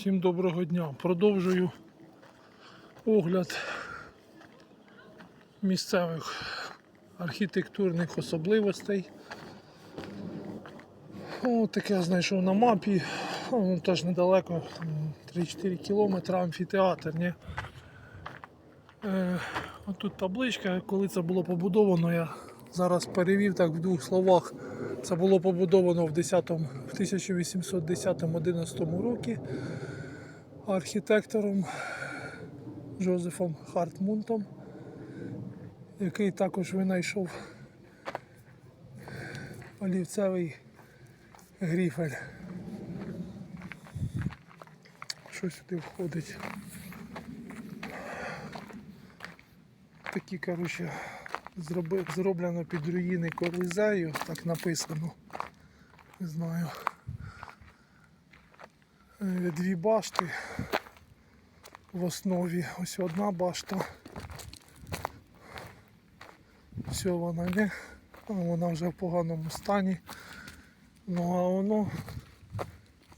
Всім доброго дня. Продовжую огляд місцевих архітектурних особливостей. О, таке я знайшов на мапі. Ну, теж недалеко, 3-4 кілометри амфітеатр. Ні? Е, тут табличка, коли це було побудовано, я зараз перевів так в двох словах. Це було побудовано в 10, в 1810-11 році архітектором Джозефом Хартмунтом, який також винайшов олівцевий гріфель. Що сюди входить? Такі, коротше, зроблено під руїни Колизею, так написано. Не знаю. Е, Дві башти в основі. Ось одна башта. Все вона не. Вона вже в поганому стані. Ну а воно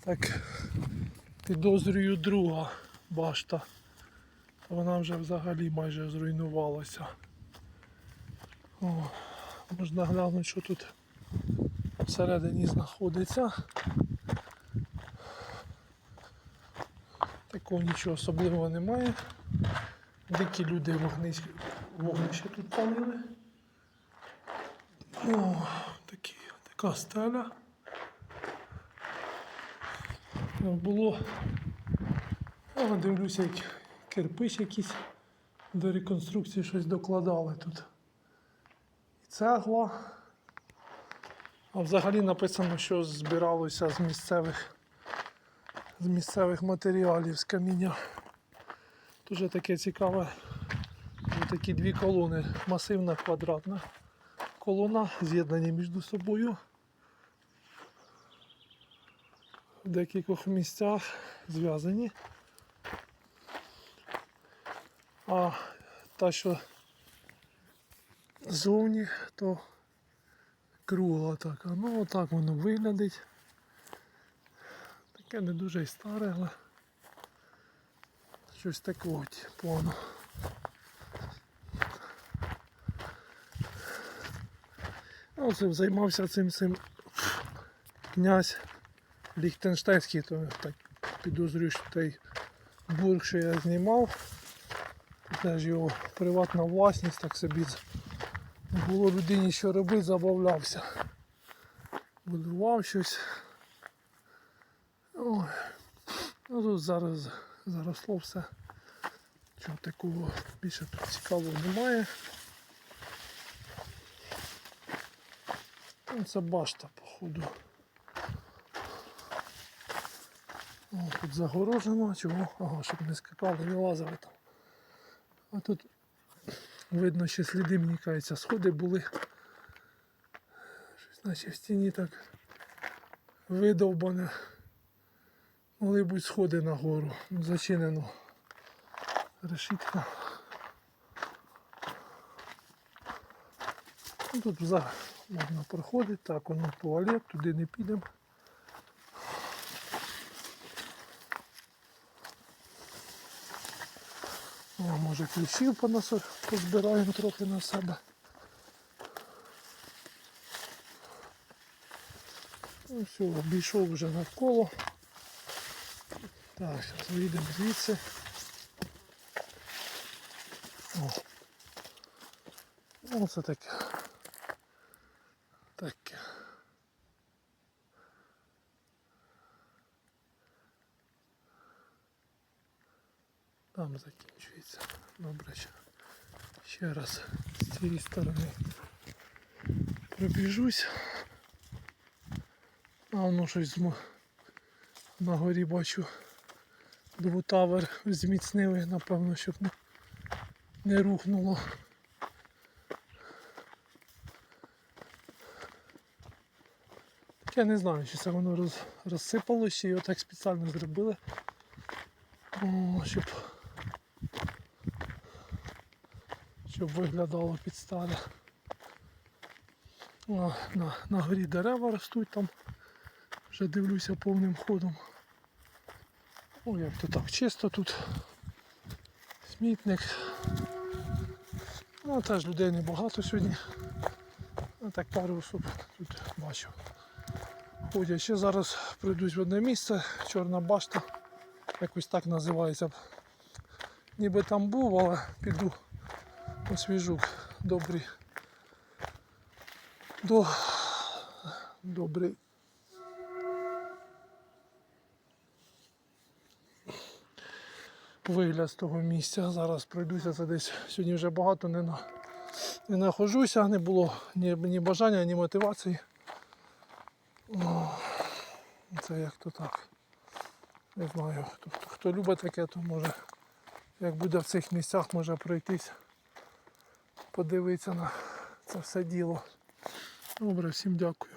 так підозрюю друга башта. Вона вже взагалі майже зруйнувалася. О, можна глянути, що тут всередині знаходиться. Такого нічого особливого немає. Дикі люди вогнище, вогнище тут палили. О, такі, така стеля. Ну, Було. О, дивлюся, як кирпич якийсь до реконструкції щось докладали тут. Цегла. А взагалі написано, що збиралося з місцевих з місцевих матеріалів з каміння. Дуже таке цікаве. Такі дві колони. Масивна квадратна колона, з'єднані між собою. В декількох місцях зв'язані. А та, що ззовні, то кругла така. Ну отак воно виглядить. Таке не дуже й старе, але щось такого плану. Ну, це займався цим цим князь Ліхтенштейнський, то так підозрюю, що той бург, що я знімав. Теж його приватна власність, так собі було людині що робити, забавлявся. Будував щось. Ой. Ну тут зараз заросло все. Чого такого більше тут цікавого немає. Це башта, походу. О, тут загорожено, чого? Ага, щоб не скакали, не лазили там. А тут видно, що сліди, мені кажеться, сходи були. Щось наче в стіні так видовбане. Могли бути сходи нагору. Ну, Зачинено. Решітка. Ну, тут взагалі можна проходити. Так, воно туалет, туди не підемо. О, може ключів понасо- позбираємо трохи на себе. Ну все, обійшов вже навколо. Так, зараз вийдемо звідси. О. Ну, таке. Таке. Там закінчується. Добре. ще- раз з цієї сторони пробіжусь. А воно щось на горі бачу. Двутавер зміцнили, напевно, щоб не, не рухнуло. Я не знаю, чи це воно роз, розсипалося, чи його так спеціально зробили. О, щоб, щоб виглядало під старе. О, на, на горі дерева ростуть там. Вже дивлюся повним ходом. О, як то так чисто тут. Смітник. Ну, теж людей небагато сьогодні. Ну, так пару особ тут бачу. Ходять. Ще зараз прийдуть в одне місце, чорна башта. Якось так називається. Ніби там був, але піду освіжу добрий. До... Добрий. Вигляд з того місця. Зараз пройдуся це десь. Сьогодні вже багато не, на... не нахожуся, не було ні, ні бажання, ні мотивації. О, Це як то так. Не знаю. Хто, хто любить таке, то може, як буде в цих місцях, може пройтись, подивитися на це все діло. Добре, всім дякую.